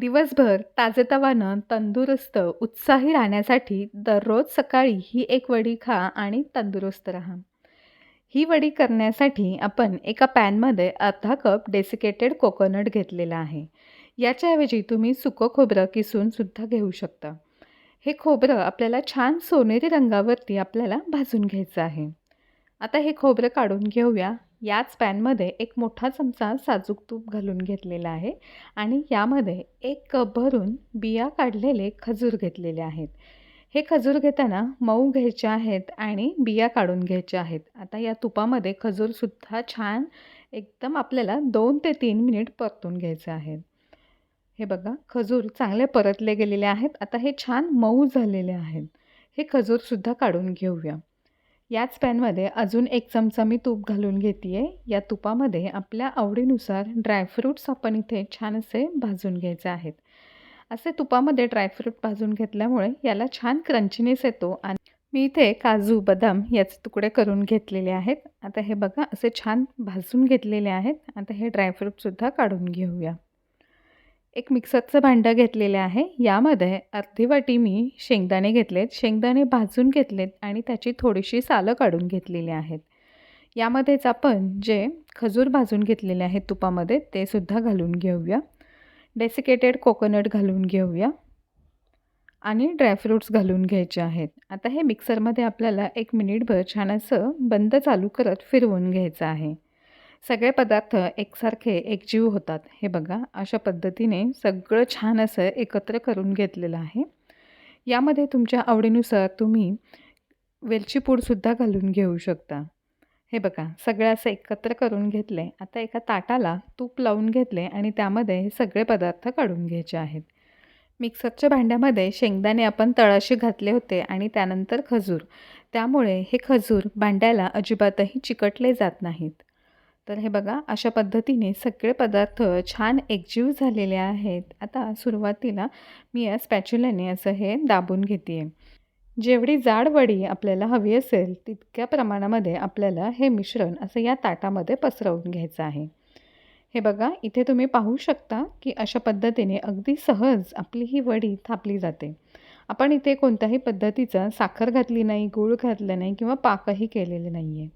दिवसभर ताजेतवानं तंदुरुस्त उत्साही राहण्यासाठी दररोज सकाळी ही एक वडी खा आणि तंदुरुस्त राहा. ही वडी करण्यासाठी आपण एका पॅनमध्ये अर्धा कप डेसिकेटेड कोकोनट घेतलेला आहे. याच्याऐवजी तुम्ही सुकं खोबरं किसूनसुद्धा घेऊ शकता. हे खोबरं आपल्याला छान सोनेरी रंगावरती आपल्याला भाजून घ्यायचं आहे. आता हे खोबरं काढून घेऊया. याच पॅनमध्ये एक मोठा चमचा साजूक तूप घालून घेतलेला आहे आणि यामध्ये एक कप भरून बिया काढलेले खजूर घेतलेले आहेत. हे खजूर घेताना मऊ घ्यायचे आहेत आणि बिया काढून घ्यायच्या आहेत. आता या तुपामध्ये खजूरसुद्धा छान एकदम आपल्याला दोन ते तीन मिनिट परतून घ्यायचे आहेत. हे बघा खजूर चांगले परतले गेलेले आहेत. आता हे छान मऊ झालेले आहेत. हे खजूरसुद्धा काढून घेऊया. याच पॅनमध्ये अजून एक चमचा मी तूप घालून घेते आहे या तुपामध्ये आपल्या आवडीनुसार ड्रायफ्रूट्स आपण इथे छान असे भाजून घ्यायचे आहेत. असे तुपामध्ये ड्रायफ्रूट भाजून घेतल्यामुळे याला छान क्रंचीनेस येतो आणि मी इथे काजू बदाम याचे तुकडे करून घेतलेले आहेत. आता हे बघा असे छान भाजून घेतलेले आहेत. आता हे ड्रायफ्रूटसुद्धा काढून घेऊया. एक मिक्सरचं भांडं घेतलेलं आहे. यामध्ये अर्धी वाटी मी शेंगदाणे घेतलेत. शेंगदाणे भाजून घेतलेत आणि त्याची थोडीशी सालं काढून घेतलेली आहेत. यामध्येच आपण जे खजूर भाजून घेतलेले आहेत तुपामध्ये ते सुद्धा घालून घेऊया. डेसिकेटेड कोकोनट घालून घेऊया. आणि ड्रायफ्रूट्स घालून घ्यायचे आहेत. आता हे मिक्सरमध्ये आपल्याला एक मिनिटभर छान असं बंद चालू करत फिरवून घ्यायचं आहे. सगळे पदार्थ एकसारखे एकजीव होतात. हे बघा अशा पद्धतीने सगळं छान असं एकत्र करून घेतलेलं आहे. यामध्ये तुमच्या आवडीनुसार तुम्ही वेलची पूडसुद्धा घालून घेऊ शकता. हे बघा सगळं असं एकत्र करून घेतले. आता एका ताटाला तूप लावून घेतले आणि त्यामध्ये हे सगळे पदार्थ काढून घ्यायचे आहेत. मिक्सरच्या भांड्यामध्ये शेंगदाणे आपण तळाशी घातले होते आणि त्यानंतर खजूर. त्यामुळे हे खजूर भांड्याला अजिबातही चिकटले जात नाहीत. तर हे बघा अशा पद्धतीने सगळे पदार्थ छान एकजीव झालेले आहेत. आता सुरुवातीला मी या स्पॅच्युल्याने असं हे दाबून घेते आहे जेवढी जाड वडी आपल्याला हवी असेल तितक्या प्रमाणामध्ये आपल्याला हे मिश्रण असं या ताटामध्ये पसरवून घ्यायचं आहे. हे बघा इथे तुम्ही पाहू शकता की अशा पद्धतीने अगदी सहज आपली ही वडी थापली जाते. आपण इथे कोणत्याही पद्धतीचं साखर घातली नाही गूळ घातलं नाही किंवा पाकही केलेले नाही आहे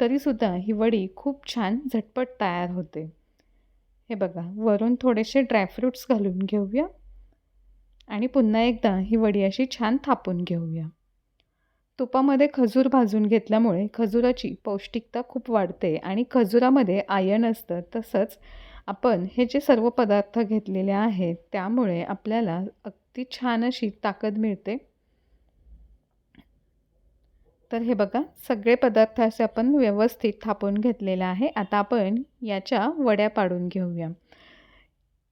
तरीसुद्धा ही वडी खूप छान झटपट तयार होते. हे बघा वरून थोडेसे ड्रायफ्रूट्स घालून घेऊया. आणि पुन्हा एकदा ही वडी अशी छान थापून घेऊया. तुपामध्ये खजूर भाजून घेतल्यामुळे खजुराची पौष्टिकता खूप वाढते आणि खजुरामध्ये आयन असतं तसंच आपण हे जे सर्व पदार्थ घेतलेले आहेत त्यामुळे आपल्याला अगदी छान अशी ताकद मिळते. तर हे बघा सगळे पदार्थ असे आपण व्यवस्थित थापून घेतलेले आहे. आता आपण याच्या वड्या पाडून घेऊया.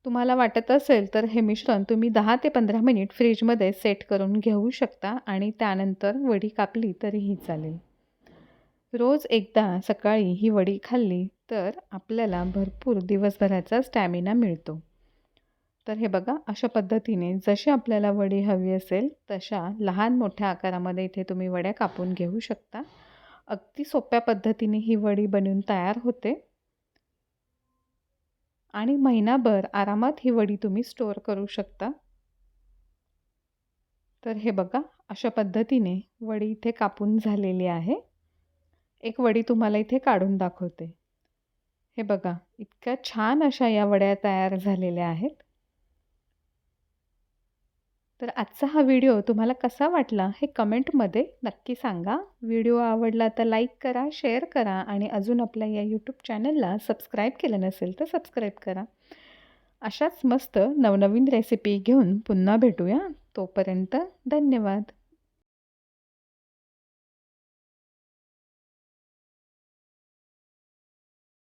तुम्हाला वाटत असेल तर हे मिश्रण तुम्ही दहा ते पंधरा मिनिट फ्रीजमध्ये सेट करून घेऊ शकता आणि त्यानंतर वडी कापली तरीही चालेल. रोज एकदा सकाळी ही वडी खाल्ली तर आपल्याला भरपूर दिवसभराचा स्टॅमिना मिळतो. तर हे बघा अशा पद्धतीने जशी आपल्याला वडी हवी असेल तशा लहान मोठ्या आकारामध्ये इथे तुम्ही वड्या कापून घेऊ शकता. अगदी सोप्या पद्धतीने ही वडी बनवून तयार होते. आणि महिनाभर आरामात ही वडी तुम्ही स्टोअर करू शकता. तर हे बघा अशा पद्धतीने वडी इथे कापून झालेली आहे. एक वडी तुम्हाला इथे काढून दाखवते. हे बघा इतक्या छान अशा या वड्या तयार झालेल्या आहेत. तर आजचा हा व्हिडिओ तुम्हाला कसा वाटला हे कमेंटमध्ये नक्की सांगा. व्हिडिओ आवडला तर लाईक करा शेअर करा आणि अजून आपल्या या यूट्यूब चॅनलला सबस्क्राईब केलं नसेल तर सबस्क्राईब करा. अशाच मस्त नवनवीन रेसिपी घेऊन पुन्हा भेटूया. तोपर्यंत धन्यवाद.